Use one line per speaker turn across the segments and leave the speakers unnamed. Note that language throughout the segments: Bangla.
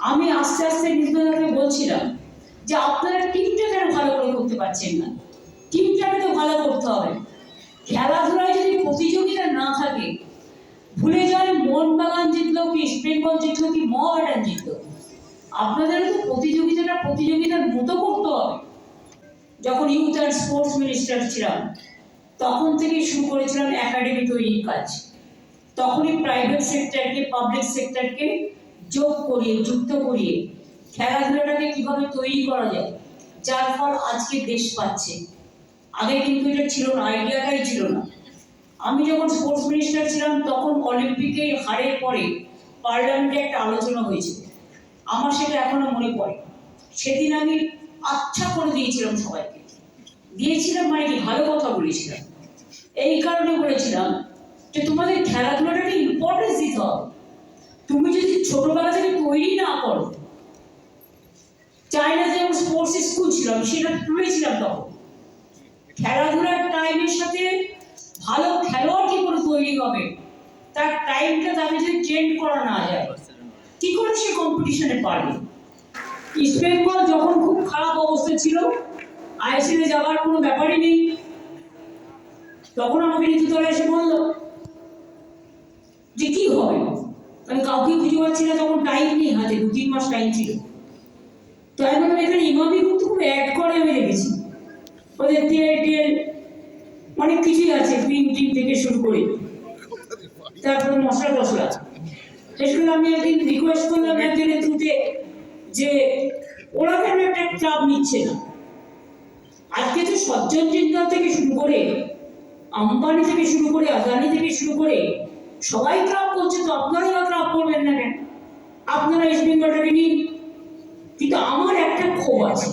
আমি আস্তে আস্তে নিজেদেরকে বলছিলাম যে আপনারা টিমটা কেন ভালো করে করতে পারছেন না? টিমটাকে তো ভালো করতে হবে। খেলাধুলায় যদি প্রতিযোগিতা না থাকে, ভুলে যায় মোহনবাগান জিতলো কি ইস্ট বেঙ্গল জিতলো কি মহামেডান জিতলো। আপনাদের তো প্রতিযোগিতাটা প্রতিযোগিতার মতো করতে হবে। যখন ইউথ অ্যান্ড স্পোর্টস মিনিস্টার ছিলাম, তখন থেকে শুরু করেছিলাম একাডেমি তৈরির কাজ। তখনই প্রাইভেট সেক্টরকে পাবলিক সেক্টরকে যোগ করিয়ে, যুক্ত করিয়ে খেলাধুলাটাকে কীভাবে তৈরি করা যায়, যার ফল আজকে দেশ পাচ্ছে। আগে কিন্তু এটা ছিল না, আইডিয়াটাই ছিল না। আমি যখন স্পোর্টস মিনিস্টার ছিলাম, তখন অলিম্পিকে হারের পরে পার্লামেন্টে একটা আলোচনা হয়েছিল আমার সেটা এখনও মনে পড়ে। সেদিন আমি আচ্ছা করে দিয়েছিলাম সবাইকে। দিয়েছিলাম মানে কি? ভালো কথা বলেছিলাম। এই কারণে বলেছিলাম যে তোমাদের খেলাধুলাটাকে ইম্পর্টেন্স দিতে হবে। তুমি যদি ছোটবেলা থেকে তৈরি না করো চাইনা যেমন স্পোর্টস স্কুল ছিল, আমি সেটা তুলেছিলাম তখন। খেলাধুলার টাইমের সাথে ভালো খেলোয়াড় কি করে তৈরি হবে? তার টাইমটা তাকে যদি চেঞ্জ করা না যায়। কি করে সে কম্পিটিশনে পারবে? ইস্ট বেঙ্গল যখন খুব খারাপ অবস্থা ছিল আইএসএলে যাওয়ার কোনো ব্যাপারই নেই। তখন আমাকে ঋতুতলা এসে বলল যে কি হবে আমি কাউকে খুঁজে পাচ্ছি না, তখন টাইম নেই হাতে, দু তিন মাস টাইম ছিল। তো আমি বললাম, এখানে ইমামি কিন্তু খুব অ্যাড করে আমি রেখেছি ওদের তেল টেল অনেক কিছুই আছে ক্রিম টিম থেকে শুরু করে। তারপরে মশলা টসলা সেগুলো আমি একদিন রিকোয়েস্ট করলাম একজনের থ্রুতে যে ওরা কেন একটা ক্লাব নিচ্ছে না? আজকে তো সজ্জন জিন্দাল থেকে শুরু করে, আম্বানি থেকে শুরু করে, আদানি থেকে শুরু করে, সবাই ক্লাব করছে, তো আপনারাই বা ক্লাব করবেন না কেন আপনারা ইস্ট বেঙ্গলটাকে নিন, কিন্তু আমার একটা ক্ষোভ আছে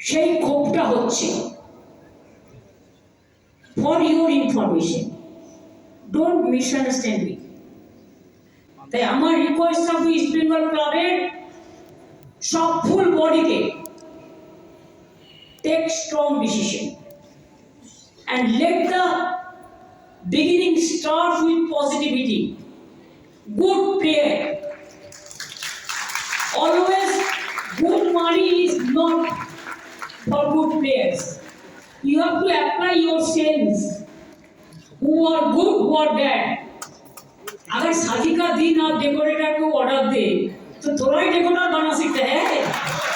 সেই ক্ষোভটা হচ্ছে for your information don't misunderstand me তাই আমার রিকোয়েস্ট থাকবে ইস্ট বেঙ্গল ক্লাবের সব full বডিকে take strong decision and let the beginning start with positivity. Good prayer. Always good money is not for good players. You have to apply your sense. Who are good, who are bad. अगर शादी का दिन आप डेकोरेटर को ऑर्डर दे तो थोड़ा ही डेकोरेटर बना सकते हैं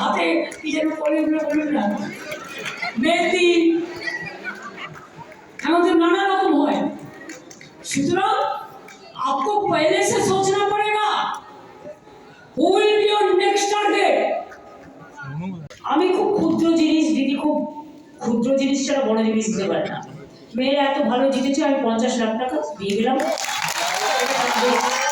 হাতে কি যেন করে ওগুলো বলুন না মেহেদি এখন তো নানা রকম হয় সুতরাং आपको पहले से सोचना पड़ेगा who will be your next target আমি খুব ক্ষুদ্র জিনিস দিদি খুব ক্ষুদ্র জিনিস ছাড়া বড় জিনিস দিতে পারে না মেয়েরা এত ভালো জিতেছে আমি পঞ্চাশ লাখ টাকা দিয়ে গেলাম Thank you.